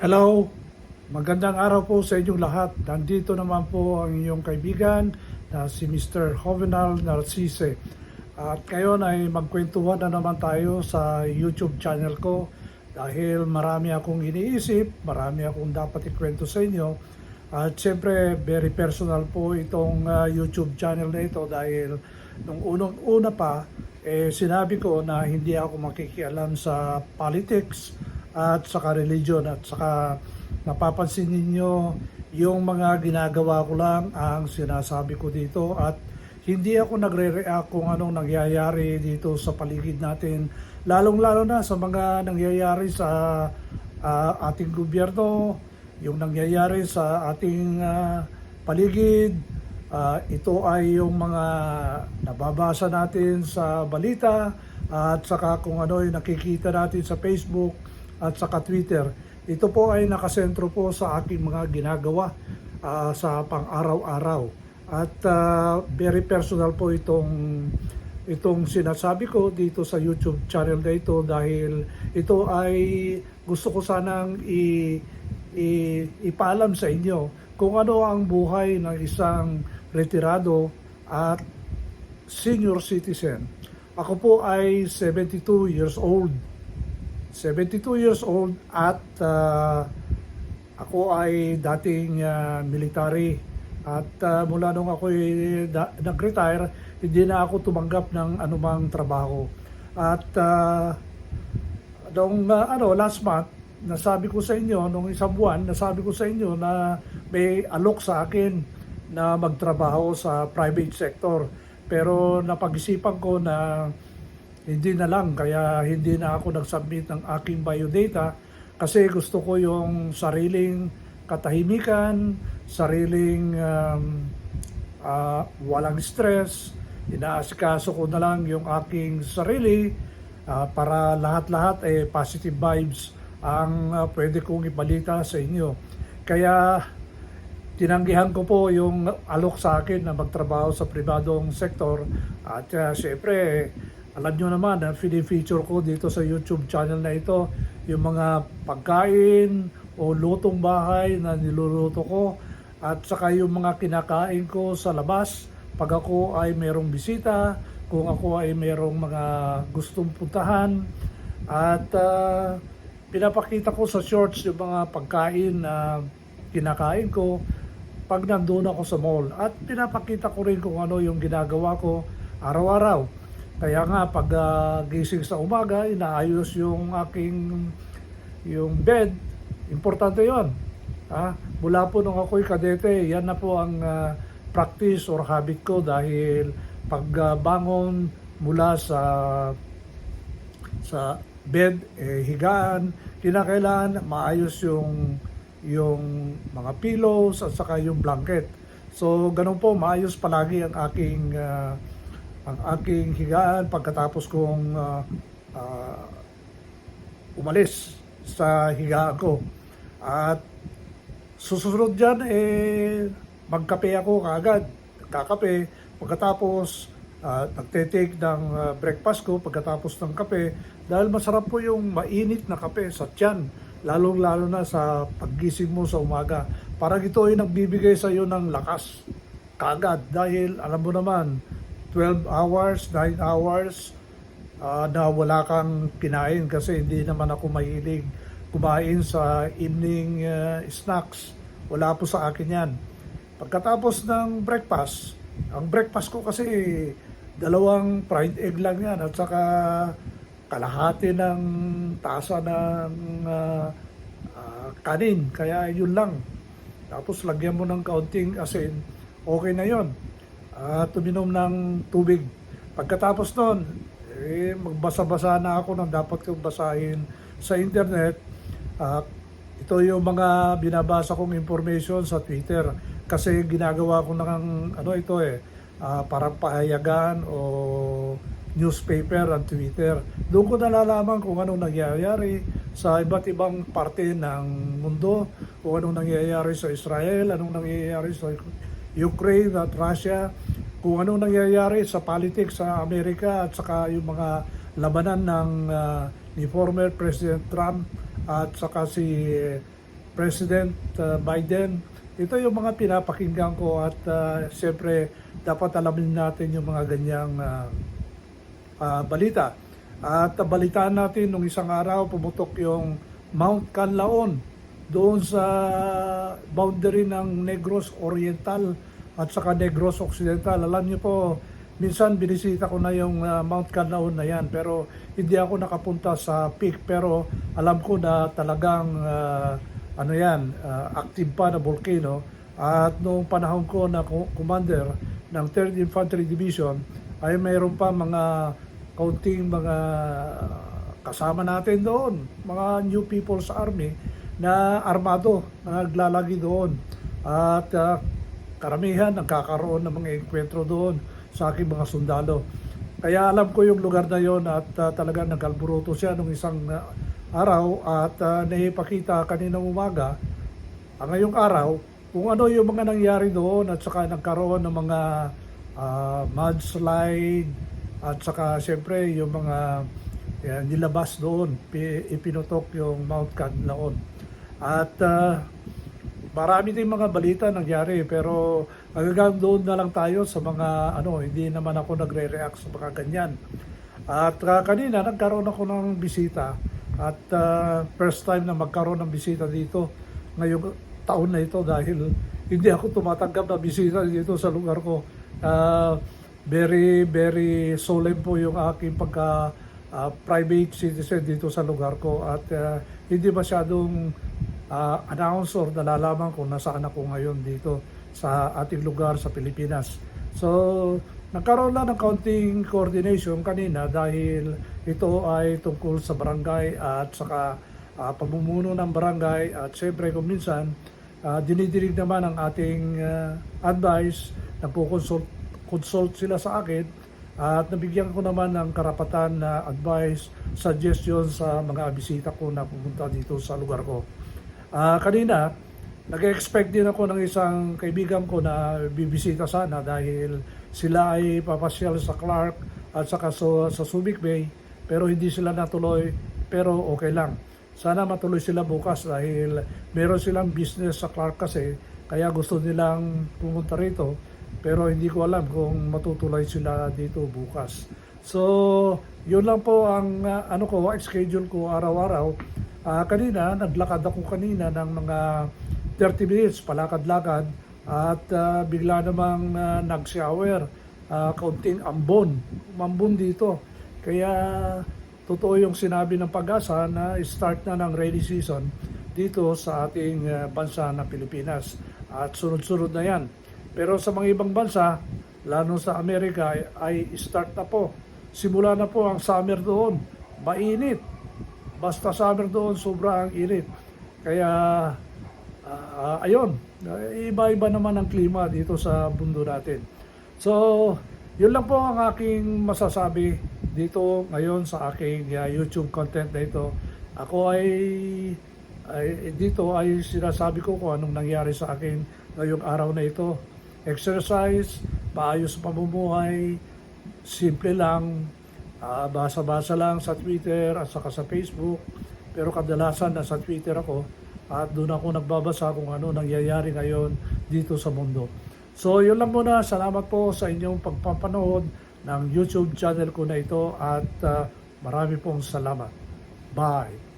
Hello, magandang araw po sa inyong lahat. Nandito naman po ang inyong kaibigan na si Mr. Jovenal Narcisse. At ngayon ay magkwentuhan na naman tayo sa YouTube channel ko dahil marami akong iniisip, marami akong dapat ikwento sa inyo. At siyempre, very personal po itong ah, YouTube channel na ito dahil nung unang-una pa, eh, sinabi ko na hindi ako makikialam sa politics at saka religion. At saka napapansin ninyo yung mga ginagawa ko lang ang sinasabi ko dito. At hindi ako nagre-react kung anong nangyayari dito sa paligid natin. Lalong-lalo na sa mga nangyayari sa ah, ating gobyerno yung nangyayari sa ating ah, paligid. Ah, ito ay yung mga nababasa natin sa balita at saka kung ano yung nakikita natin sa Facebook at saka Twitter. Ito po ay nakasentro po sa aking mga ginagawa ah, sa pang-araw-araw. At ah, very personal po itong itong sinasabi ko dito sa YouTube channel na ito dahil ito ay gusto ko sanang i, i, ipaalam sa inyo kung ano ang buhay ng isang retirado at senior citizen. Ako po ay 72 years old. 72 years old at ah, ako ay dating ah, military at ah, mula nung ako nag-retire, hindi na ako tumanggap ng anumang trabaho. At ah, nung ah, ano, last month, nasabi ko sa inyo, nung isang buwan, nasabi ko sa inyo na may alok sa akin na magtrabaho sa private sector. Pero napag-isipan ko na hindi na lang, kaya hindi na ako nag-submit ng aking biodata kasi gusto ko yung sariling katahimikan, sariling um, ah, walang stress, inaasikaso ko na lang yung aking sarili ah, para lahat-lahat eh positive vibes ang ah, pwede kong ibalita sa inyo. Kaya tinanggihan ko po yung alok sa akin na magtrabaho sa pribadong sektor at uh, syempre alam nyo naman na feature ko dito sa YouTube channel na ito yung mga pagkain o lutong bahay na niluluto ko at saka yung mga kinakain ko sa labas pag ako ay merong bisita kung ako ay merong mga gustong puntahan at uh, pinapakita ko sa shorts yung mga pagkain na kinakain ko pag nandun ako sa mall. At pinapakita ko rin kung ano yung ginagawa ko araw-araw. Kaya nga pag ah, gising sa umaga, inaayos yung aking yung bed. Importante yon. Ha? Mula po nung ako'y kadete, yan na po ang ah, practice or habit ko dahil pag ah, bangon mula sa sa bed, eh, higaan, kinakailangan maayos yung yung mga pillows at saka yung blanket. So ganun po maayos palagi ang aking ah, ang aking higaan pagkatapos kong ah, ah, umalis sa higaan ko. At susunod dyan eh magkape ako kaagad. Kakape pagkatapos uh, nagte-take ng ah, breakfast ko pagkatapos ng kape dahil masarap po yung mainit na kape sa tiyan lalong-lalo na sa paggising mo sa umaga. Parang ito ay nagbibigay sa iyo ng lakas kagad dahil alam mo naman 12 hours, 9 hours ah, na wala kang kinain kasi hindi naman ako mahilig kumain sa evening ah, snacks. Wala po sa akin yan. Pagkatapos ng breakfast, ang breakfast ko kasi dalawang fried egg lang yan at saka kalahati ng tasa ng ah, ah, kanin. Kaya yun lang. Tapos lagyan mo ng kaunting asin, okay na yon. At uminom ng tubig. Pagkatapos nun, eh, magbasa-basa na ako ng dapat kong basahin sa internet. Ah, ito yung mga binabasa kong information sa Twitter. Kasi ginagawa ko ng ano ito eh, ah, parang pahayagan o newspaper at Twitter. Doon ko nalalaman kung anong nangyayari sa iba't ibang parte ng mundo, kung anong nangyayari sa Israel, anong nangyayari sa Ukraine at Russia, kung anong nangyayari sa politics sa Amerika at saka yung mga labanan ng ah, ni former President Trump at saka si President uh, Biden. Ito yung mga pinapakinggan ko at uh, siyempre dapat alamin natin yung mga ganyang uh, ah, balita. At uh, balitaan natin nung isang araw pumutok yung Mount Canlaon doon sa boundary ng Negros Oriental at saka Negros Occidental. Alam niyo po, minsan binisita ko na yung ah, Mount Canlaon na yan pero hindi ako nakapunta sa peak. Pero alam ko na talagang ah, ano yan, ah, active pa na volcano. At noong panahon ko na co- commander ng 3rd Infantry Division ay mayroon pa mga kaunting mga kasama natin doon, mga new people sa army na armado na naglalagi doon. At ah, karamihan nagkakaroon ng mga enkwentro doon sa aking mga sundalo. Kaya alam ko yung lugar na yon at uh, talagang nagkalburuto siya nung isang ah, araw at uh, naipakita kaninang umaga ang ngayong araw kung ano yung mga nangyari doon at saka nagkaroon ng mga ah, mudslide at saka siyempre yung mga yan, nilabas doon, pi- ipinutok yung Mount Canlaon. At ah, marami din mga balita nangyari pero hanggang doon na lang tayo sa mga ano, hindi naman ako nagre-react sa mga ganyan. At ah, kanina nagkaroon ako ng bisita at ah, first time na magkaroon ng bisita dito ngayong taon na ito dahil hindi ako tumatanggap na bisita dito sa lugar ko. Ah, very very solemn po yung aking pagka ah, private citizen dito sa lugar ko at ah, hindi masyadong uh, announce or nalalaman kung nasaan ako ngayon dito sa ating lugar sa Pilipinas. So, nagkaroon lang ng kaunting coordination kanina dahil ito ay tungkol sa barangay at saka uh, pamumuno ng barangay at syempre kung minsan uh, dinidinig naman ang ating uh, advice, nagpo-consult consult sila sa akin at nabigyan ko naman ng karapatan na advice, suggestion sa mga bisita ko na pumunta dito sa lugar ko. Ah, kanina, nag-expect din ako ng isang kaibigan ko na bibisita sana dahil sila ay papasyal sa Clark at saka sa, sa Subic Bay pero hindi sila natuloy pero okay lang. Sana matuloy sila bukas dahil meron silang business sa Clark kasi kaya gusto nilang pumunta rito pero hindi ko alam kung matutuloy sila dito bukas. So, yun lang po ang ah, ano ko, schedule ko araw-araw. Ah, kanina, naglakad ako kanina ng mga 30 minutes, palakad-lakad, at ah, bigla namang ah, nag-shower, ah, kaunting ambon, umambon dito. Kaya totoo yung sinabi ng pag-asa na start na ng rainy season dito sa ating ah, bansa na Pilipinas. At sunod-sunod na yan. Pero sa mga ibang bansa, lalo sa Amerika, ay start na po. Simula na po ang summer doon. Mainit. Basta summer doon, sobrang init. Kaya, ah, ayun, iba-iba naman ang klima dito sa mundo natin. So, yun lang po ang aking masasabi dito ngayon sa aking ah, YouTube content na ito. Ako ay, ay dito ay sinasabi ko kung anong nangyari sa akin ngayong araw na ito. Exercise, paayos pamumuhay, simple lang, ah, basa-basa lang sa Twitter at saka sa Facebook. Pero kadalasan nasa Twitter ako at doon ako nagbabasa kung ano nangyayari ngayon dito sa mundo. So yun lang muna. Salamat po sa inyong pagpapanood ng YouTube channel ko na ito at ah, marami pong salamat. Bye!